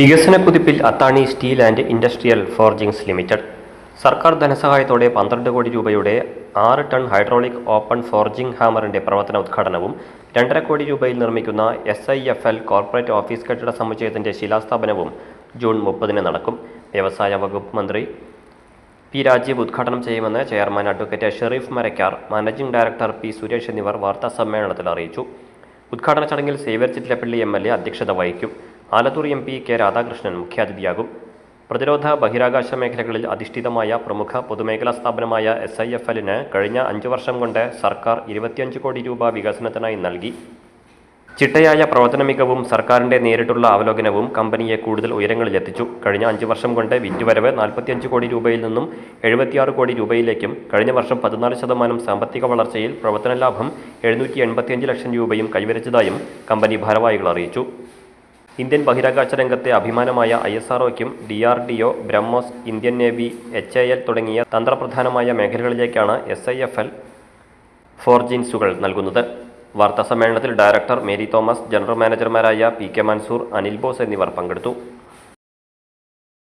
വികസന കുതിപ്പിൽ Athani steel and industrial forgings limited. സർക്കാർ ധനസഹായത്തോടെ പന്ത്രണ്ട് കോടി രൂപയുടെ ആറ് ടൺ ഹൈഡ്രോളിക് ഓപ്പൺ ഫോർജിംഗ് ഹാമറിന്റെ പ്രവർത്തന ഉദ്ഘാടനവും രണ്ടര കോടി രൂപയിൽ നിർമ്മിക്കുന്ന S I F L corporate office കെട്ടിട സമുച്ചയത്തിന്റെ ശിലാസ്ഥാപനവും ജൂൺ മുപ്പതിന് നടക്കും. വ്യവസായ വകുപ്പ് മന്ത്രി പി രാജീവ് ഉദ്ഘാടനം ചെയ്യുമെന്ന് chairman advocate Sherif Marakkar managing director P Suresh എന്നിവർ വാർത്താ സമ്മേളനത്തിൽ അറിയിച്ചു. ഉദ്ഘാടന ചടങ്ങിൽ Xavier Chittilappilly M L A അധ്യക്ഷത വഹിക്കും. Alathur M P K Radhakrishnan മുഖ്യാതിഥിയാകും. പ്രതിരോധ ബഹിരാകാശ മേഖലകളിൽ അധിഷ്ഠിതമായ പ്രമുഖ പൊതുമേഖലാ സ്ഥാപനമായ എസ് ഐ എഫ് എല്ലിന് കഴിഞ്ഞ അഞ്ചു വർഷം കൊണ്ട് സർക്കാർ ഇരുപത്തിയഞ്ച് കോടി രൂപ വികസനത്തിനായി നൽകി. ചിട്ടയായ പ്രവർത്തന മികവും സർക്കാരിന്റെ നേരിട്ടുള്ള അവലോകനവും കമ്പനിയെ കൂടുതൽ ഉയരങ്ങളിലെത്തിച്ചു. കഴിഞ്ഞ അഞ്ച് വർഷം കൊണ്ട് വിറ്റുവരവ് നാൽപ്പത്തിയഞ്ച് കോടി രൂപയിൽ നിന്നും എഴുപത്തിയാറ് കോടി രൂപയിലേക്കും കഴിഞ്ഞ വർഷം പതിനാല് ശതമാനം സാമ്പത്തിക വളർച്ചയിൽ പ്രവർത്തന ലാഭം എഴുന്നൂറ്റി എൺപത്തിയഞ്ച് ലക്ഷം രൂപയും കൈവരിച്ചതായും കമ്പനി ഭാരവാഹികൾ അറിയിച്ചു. ഇന്ത്യൻ ബഹിരാകാശ രംഗത്തെ അഭിമാനമായ I S ആർഒയ്ക്കും D R D O BrahMos Indian navy H A L തുടങ്ങിയ തന്ത്രപ്രധാനമായ മേഖലകളിലേക്കാണ് എസ് ഐ എഫ് എൽ ഫോർജിൻസുകൾ നൽകുന്നത്. വാർത്താ സമ്മേളനത്തിൽ ഡയറക്ടർ മേരി തോമസ് ജനറൽ മാനേജർമാരായ പി കെ മൻസൂർ അനിൽ ബോസ് എന്നിവർ പങ്കെടുത്തു.